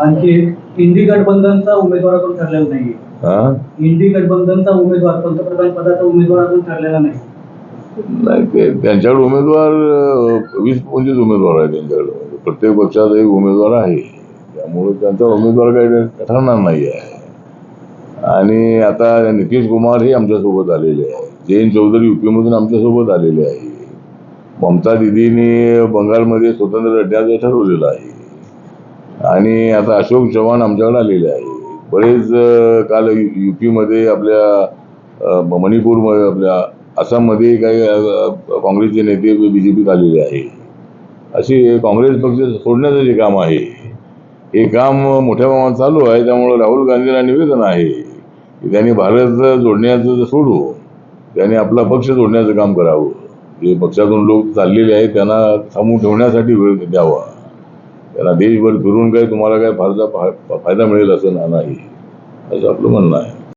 आणखी इंडी गठबंधनचा उमेदवार अजून ठरलेला नाहीये हा? इंडी गठबंधनचा उमेदवार पंतप्रधान पदाचा उमेदवार अजून ठरलेला नाही. नाही ते त्यांच्याकडे उमेदवार अं, वीस पंचवीस उमेदवार आहेत त्यांच्याकडे. प्रत्येक पक्षाचा एक उमेदवार आहे. त्यामुळे त्यांचा उमेदवार काही ठरणार नाही आहे. आणि आता नितीश कुमार हे आमच्यासोबत आलेले आहे जयंत चौधरी युपीमधून आमच्यासोबत आलेले आहे. ममता दिदीने बंगालमध्ये स्वतंत्र लढण्याचं ठरवलेलं आहे. आणि आता अशोक चव्हाण आमच्याकडे आलेले आहे. बरेच अं, काल युपीमध्ये आपल्या मणिपूरमध्ये आपल्या आसाममध्ये काही काँग्रेसचे नेते बी जे पीत आलेले आहे. अशी काँग्रेस पक्ष सोडण्याचं जे काम आहे हे काम मोठ्या प्रमाणात चालू आहे. त्यामुळं राहुल गांधींना निवेदन आहे की त्यांनी भारत जोडण्याचं सोडू त्यांनी आपला पक्ष जोडण्याचं काम करावं. जे पक्षातून लोक चाललेले आहेत त्यांना थांबून ठेवण्यासाठी वेळ द्यावा. त्यांना देशभर फिरून काही तुम्हाला काय फारसा फा- फायदा मिळेल असं ना- नाही. असं आपलं म्हणणं आहे.